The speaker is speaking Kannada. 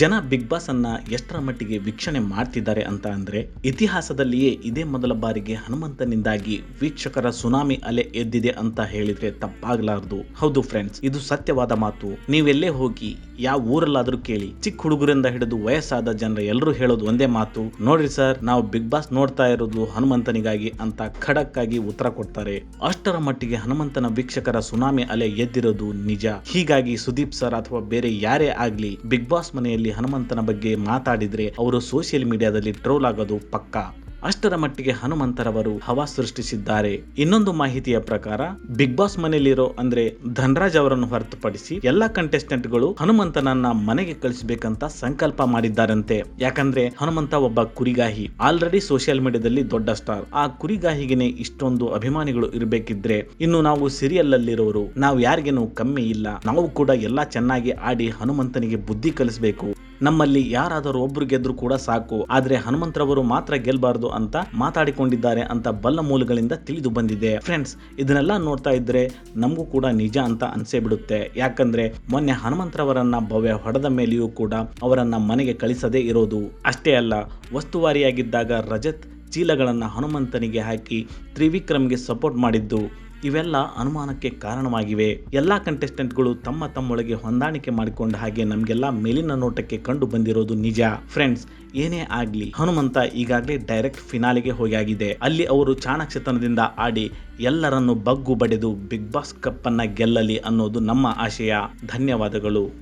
ಜನ ಬಿಗ್ ಬಾಸ್ ಅನ್ನ ಎಷ್ಟರ ಮಟ್ಟಿಗೆ ವೀಕ್ಷಣೆ ಮಾಡ್ತಿದ್ದಾರೆ ಅಂತ ಅಂದ್ರೆ ಇತಿಹಾಸದಲ್ಲಿಯೇ ಇದೇ ಮೊದಲ ಬಾರಿಗೆ ಹನುಮಂತನಿಂದಾಗಿ ವೀಕ್ಷಕರ ಸುನಾಮಿ ಅಲೆ ಎದ್ದಿದೆ ಅಂತ ಹೇಳಿದ್ರೆ ತಪ್ಪಾಗಲಾರದು. ಹೌದು ಫ್ರೆಂಡ್ಸ್ ಇದು ಸತ್ಯವಾದ ಮಾತು. ನೀವೆಲ್ಲೇ ಹೋಗಿ ಯಾವ ಊರಲ್ಲಾದ್ರೂ ಕೇಳಿ, ಚಿಕ್ಕ ಹುಡುಗರಿಂದ ಹಿಡಿದು ವಯಸ್ಸಾದ ಜನರ ಎಲ್ಲರೂ ಹೇಳೋದು ಒಂದೇ ಮಾತು. ನೋಡ್ರಿ ಸರ್, ನಾವು ಬಿಗ್ ಬಾಸ್ ನೋಡ್ತಾ ಇರೋದು ಹನುಮಂತನಿಗಾಗಿ ಅಂತ ಖಡಕ್ ಆಗಿ ಉತ್ತರ ಕೊಡ್ತಾರೆ. ಅಷ್ಟರ ಮಟ್ಟಿಗೆ ಹನುಮಂತನ ವೀಕ್ಷಕರ ಸುನಾಮಿ ಅಲೆ ಎದ್ದಿರೋದು ನಿಜ. ಹೀಗಾಗಿ ಸುದೀಪ್ ಸರ್ ಅಥವಾ ಬೇರೆ ಯಾರೇ ಆಗ್ಲಿ, ಬಿಗ್ ಬಾಸ್ ಮನೆಯಲ್ಲಿ ಹನುಮಂತನ ಬಗ್ಗೆ ಮಾತಾಡಿದ್ರೆ ಅವರು ಸೋಷಿಯಲ್ ಮೀಡಿಯಾದಲ್ಲಿ ಟ್ರೋಲ್ ಆಗೋದು ಪಕ್ಕಾ. ಅಷ್ಟರ ಮಟ್ಟಿಗೆ ಹನುಮಂತರವರು ಹವಾ ಸೃಷ್ಟಿಸಿದ್ದಾರೆ. ಇನ್ನೊಂದು ಮಾಹಿತಿಯ ಪ್ರಕಾರ ಬಿಗ್ ಬಾಸ್ ಮನೆಯಲ್ಲಿರೋ ಅಂದ್ರೆ ಧನರಾಜ್ ಅವರನ್ನು ಹೊರತುಪಡಿಸಿ ಎಲ್ಲಾ ಕಂಟೆಸ್ಟೆಂಟ್ಗಳು ಹನುಮಂತನನ್ನ ಮನೆಗೆ ಕಳಿಸಬೇಕಂತ ಸಂಕಲ್ಪ ಮಾಡಿದ್ದಾರಂತೆ. ಯಾಕಂದ್ರೆ ಹನುಮಂತ ಒಬ್ಬ ಕುರಿಗಾಹಿ ಆಲ್ರೆಡಿ ಸೋಷಿಯಲ್ ಮೀಡಿಯಾದಲ್ಲಿ ದೊಡ್ಡ ಸ್ಟಾರ್ ಆ ಕುರಿಗಾಹಿಗೆನೆ ಇಷ್ಟೊಂದು ಅಭಿಮಾನಿಗಳು ಇರಬೇಕಿದ್ರೆ ಇನ್ನು ನಾವು ಸೀರಿಯಲ್ ಅಲ್ಲಿರೋರು ನಾವು ಯಾರಿಗೇನು ಕಮ್ಮಿ ಇಲ್ಲ, ನಾವು ಕೂಡ ಎಲ್ಲಾ ಚೆನ್ನಾಗಿ ಆಡಿ ಹನುಮಂತನಿಗೆ ಬುದ್ಧಿ ಕಲಿಸಬೇಕು. ನಮ್ಮಲ್ಲಿ ಯಾರಾದರೂ ಒಬ್ರು ಗೆದ್ರು ಕೂಡ ಸಾಕು, ಆದ್ರೆ ಹನುಮಂತರವರು ಮಾತ್ರ ಗೆಲ್ಬಾರ್ದು ಅಂತ ಮಾತಾಡಿಕೊಂಡಿದ್ದಾರೆ ಅಂತ ಬಲ್ಲ ಮೂಲಗಳಿಂದ ತಿಳಿದು ಬಂದಿದೆ. ಫ್ರೆಂಡ್ಸ್ ಇದನ್ನೆಲ್ಲ ನೋಡ್ತಾ ಇದ್ರೆ ನಮಗೂ ಕೂಡ ನಿಜ ಅಂತ ಅನ್ಸೇ ಬಿಡುತ್ತೆ. ಯಾಕಂದ್ರೆ ಮೊನ್ನೆ ಹನುಮಂತರವರನ್ನ ಭವ್ಯ ಹೊಡೆದ ಮೇಲೆಯೂ ಕೂಡ ಅವರನ್ನ ಮನೆಗೆ ಕಳಿಸದೇ ಇರೋದು. ಅಷ್ಟೇ ಅಲ್ಲ, ವಸ್ತುವಾರಿಯಾಗಿದ್ದಾಗ ರಜತ್ ಚೀಲಗಳನ್ನು ಹನುಮಂತನಿಗೆ ಹಾಕಿ ತ್ರಿವಿಕ್ರಮ್ಗೆ ಸಪೋರ್ಟ್ ಮಾಡಿದ್ದು. ಇವೆಲ್ಲ ಅನುಮಾನಕ್ಕೆ ಕಾರಣವಾಗಿವೆ. ಎಲ್ಲಾ ಕಂಟೆಸ್ಟೆಂಟ್ಗಳು ತಮ್ಮ ತಮ್ಮೊಳಗೆ ಹೊಂದಾಣಿಕೆ ಮಾಡಿಕೊಂಡ ಹಾಗೆ ನಮಗೆಲ್ಲ ಮೇಲಿನ ನೋಟಕ್ಕೆ ಕಂಡು ಬಂದಿರೋದು ನಿಜ. ಫ್ರೆಂಡ್ಸ್ ಏನೇ ಆಗಲಿ, ಹನುಮಂತ ಈಗಾಗಲೇ ಡೈರೆಕ್ಟ್ ಫಿನಾಲಿಗೆ ಹೋಗಾಗಿದೆ ಅಲ್ಲಿ ಅವರು ಚಾಣಕ್ಷತನದಿಂದ ಆಡಿ ಎಲ್ಲರನ್ನು ಬಗ್ಗು ಬಡೆದು ಬಿಗ್ ಬಾಸ್ ಕಪ್ ಅನ್ನ ಗೆಲ್ಲಲಿ ಅನ್ನೋದು ನಮ್ಮ ಆಶಯ. ಧನ್ಯವಾದಗಳು.